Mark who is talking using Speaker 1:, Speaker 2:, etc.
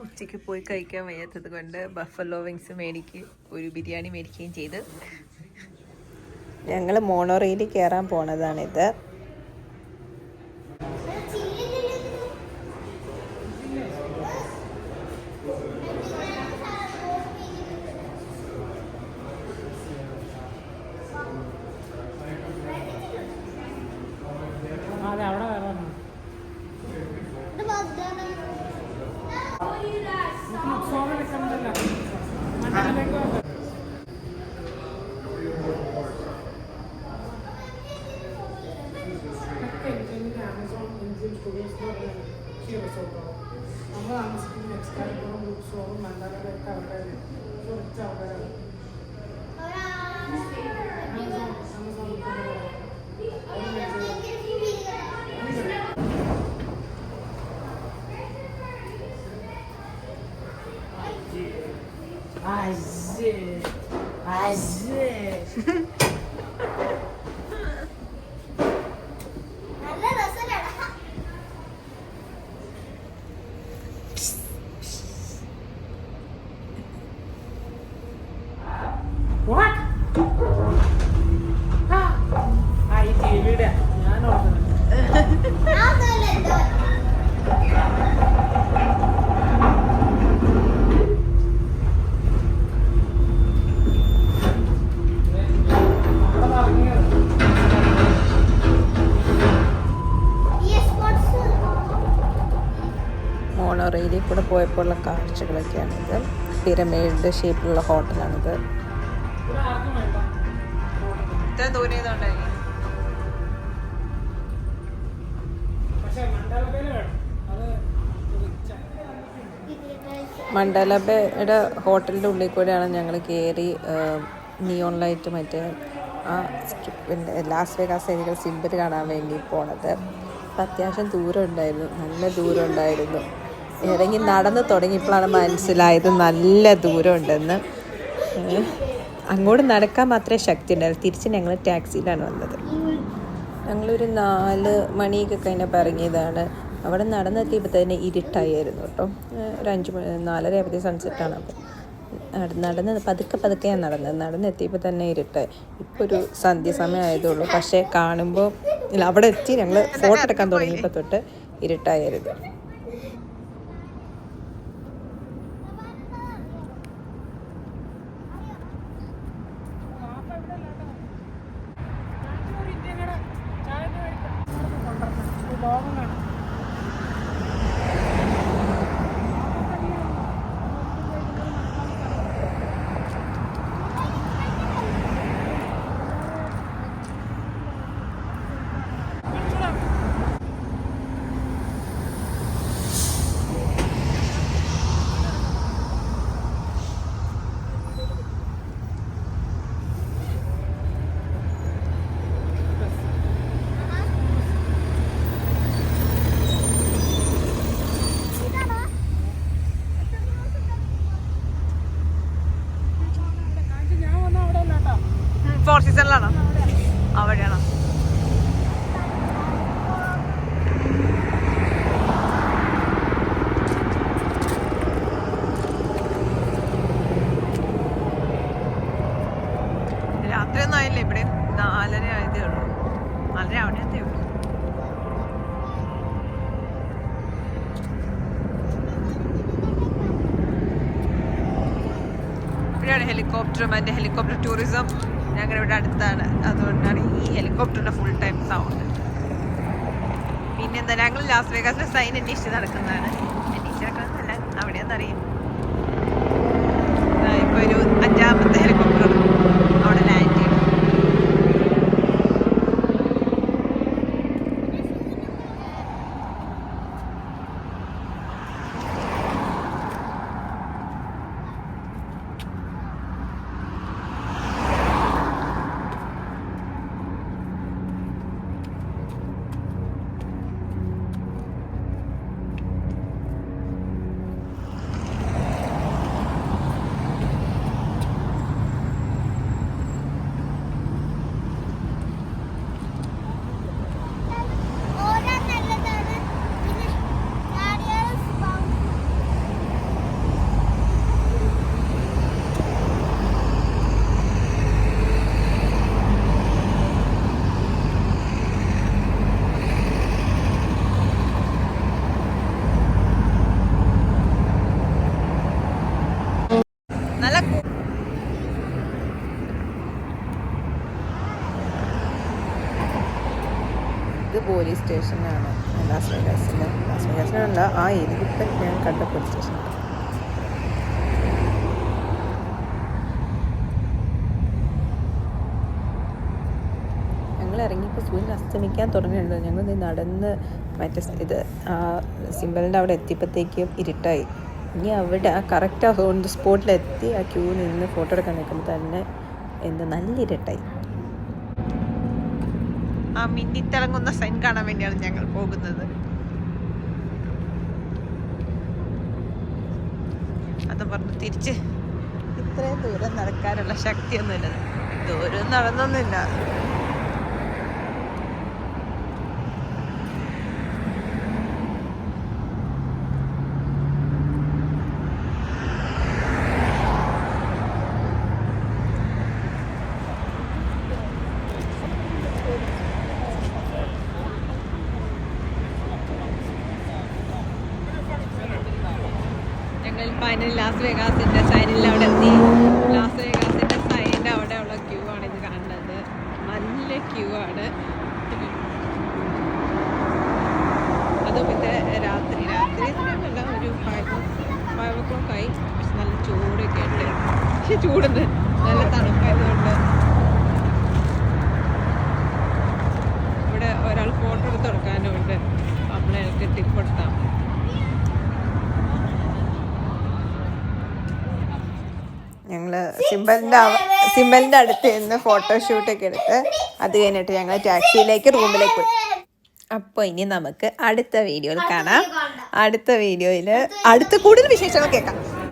Speaker 1: ഉച്ചയ്ക്ക് പോയി കഴിക്കാൻ വയ്യാത്തത് കൊണ്ട് ബഫലോ വിങ്സ് മേടിക്ക് ഒരു ബിരിയാണി മേടിക്കുകയും ചെയ്ത്. ഞങ്ങൾ മോണോറെയിൽ കയറാൻ പോണതാണിത്.
Speaker 2: നമ്മൾ താമസിക്കുന്ന എക്സ്കാർബോറും ബുക്സോറും മണ്ണാലൊക്കെ ആൾക്കാർ കുറച്ച് ആൾക്കാരാണ്
Speaker 1: മോണോറെയിലിൽ കൂടെ പോയപ്പോഴുള്ള കാഴ്ചകളൊക്കെയാണിത്. പിരമിഡ് ഷേപ്പിലുള്ള ഹോട്ടലാണിത്. മണ്ഡലബയുടെ ഹോട്ടലിന്റെ ഉള്ളിൽ കൂടെയാണ് ഞങ്ങൾ കയറി നിയോൺ ലൈറ്റ് മറ്റേ ആ സ്ട്രിപ്പിന്റെ ലാസ് വേഗാസ് ഏരിയകൾ സിമ്പിൾ കാണാൻ വേണ്ടി പോണത്. അപ്പം അത്യാവശ്യം ദൂരം ഉണ്ടായിരുന്നു. നല്ല ദൂരം ഉണ്ടായിരുന്നു. ഇറങ്ങി നടന്ന് തുടങ്ങിയപ്പോഴാണ് മനസ്സിലായത് നല്ല ദൂരം ഉണ്ടെന്ന് അങ്ങോട്ട് നടക്കാൻ മാത്രമേ ശക്തി ഉണ്ടായിരുന്നു തിരിച്ച് ഞങ്ങൾ ടാക്സിയിലാണ് വന്നത്. ഞങ്ങളൊരു നാല് മണിയൊക്കെ കഴിഞ്ഞപ്പോൾ ഇറങ്ങിയതാണ്. അവിടെ നടന്നെത്തിയപ്പോൾ തന്നെ ഇരുട്ടായിരുന്നു കേട്ടോ. ഒരു അഞ്ച് മണി നാലര അവധി സൺസെറ്റാണ് അപ്പോൾ. നട- നടന്ന് പതുക്കെ പതുക്കെയാണ് നടന്നത്. നടന്നെത്തിയപ്പോൾ തന്നെ ഇരുട്ടായി. ഇപ്പോൾ ഒരു സന്ധ്യ സമയം ആയതുള്ളൂ. പക്ഷേ കാണുമ്പോൾ അവിടെ എത്തി. ഞങ്ങൾ ഫോട്ടോ എടുക്കാൻ തുടങ്ങിയപ്പോൾ തൊട്ട് ഇരുട്ടായിരുന്നു.
Speaker 2: ഇവിടെ
Speaker 1: നാലര ആയതേ ഉള്ളൂ. നാലര ആവണേ ഉള്ളൂ. ഇവിടെയാണ് ഹെലികോപ്റ്ററും അതിന്റെ ഹെലികോപ്റ്റർ ടൂറിസം ഞങ്ങളുടെ ഇവിടെ അടുത്താണ്. അതുകൊണ്ടാണ് ഈ ഹെലികോപ്റ്ററിന്റെ ഫുൾ ടൈം സൗണ്ട് പിന്നെന്താ ഞങ്ങൾ ലാസ് വേഗാസിലെ സൈൻ അന്വേഷിച്ച് നടക്കുന്നതാണ്. അന്വേഷിച്ച് നടക്കുന്നതല്ല അവിടെയൊന്നറിയും. ഇപ്പോൾ ഒരു പോലീസ് സ്റ്റേഷനാണ്. ലാസ് വേഗാസിൽ ലാസ് വെഗാസിലല്ല ആ ഏരിയ ഞാൻ കണ്ട പോലീസ് സ്റ്റേഷൻ ഞങ്ങൾ ഇറങ്ങിയപ്പോൾ സൂര്യൻ അസ്തമിക്കാൻ തുടങ്ങിയിട്ടുണ്ട്. ഞങ്ങൾ നടന്ന് മറ്റേ ഇത് ആ സിമ്പലിന്റെ അവിടെ എത്തിയപ്പോഴത്തേക്കും ഇരുട്ടായി. ഇനി അവിടെ ആ കറക്റ്റ് ആ ഓൺ ദി സ്പോട്ടിലെത്തി ആ ക്യൂ നിന്ന് ഫോട്ടോ എടുക്കാൻ നിൽക്കുമ്പോൾ തന്നെ എന്ത് നല്ല ഇരുട്ടായി. ആ മിന്നിത്തിളങ്ങുന്ന സൈൻ കാണാൻ വേണ്ടിയാണ് ഞങ്ങൾ പോകുന്നത്. അത് പറഞ്ഞു തിരിച്ച് ഇത്രയും ദൂരം നടക്കാനുള്ള ശക്തിയൊന്നുമില്ല. ദൂരം നടന്നൊന്നുമില്ല ഞങ്ങൾ ഫൈനൽ ലാസ് വേഗാസിന്റെ സൈനിൽ അവിടെ എത്തി. ലാസ് സൈനിന്റെ അവിടെ ഉള്ള ക്യൂ ആണ് ഇത് കാണുന്നത് നല്ല ക്യൂ ആണ്. അതും ഇത് രാത്രി രാത്രി തന്നെയല്ല ഒരു ഫൈവ് ഫൈവ് ഓ ക്ലോക്ക് ആയി. പക്ഷെ നല്ല ചൂടൊക്കെ ഉണ്ട് പക്ഷെ ചൂടുണ്ട്. നല്ല തണുപ്പായതുകൊണ്ട് ഇവിടെ ഒരാൾ ഫോട്ടോ എടുത്ത് കൊടുക്കാനും ഉണ്ട് നമ്മളയാൾക്ക് ടിപ്പ് കൊടുത്താൽ മതി ഞങ്ങൾ സിമ്പലിന്റെ സിമ്പലിന്റെ അടുത്ത് നിന്ന് ഫോട്ടോഷൂട്ടൊക്കെ എടുത്ത് അത് കഴിഞ്ഞിട്ട് ഞങ്ങൾ ടാക്സിയിലേക്ക് റൂമിലേക്ക് പോയി. അപ്പോൾ ഇനി നമുക്ക് അടുത്ത വീഡിയോയിൽ കാണാം. അടുത്ത വീഡിയോയിൽ അടുത്ത കൂടുതൽ വിശേഷങ്ങൾ കേൾക്കാം.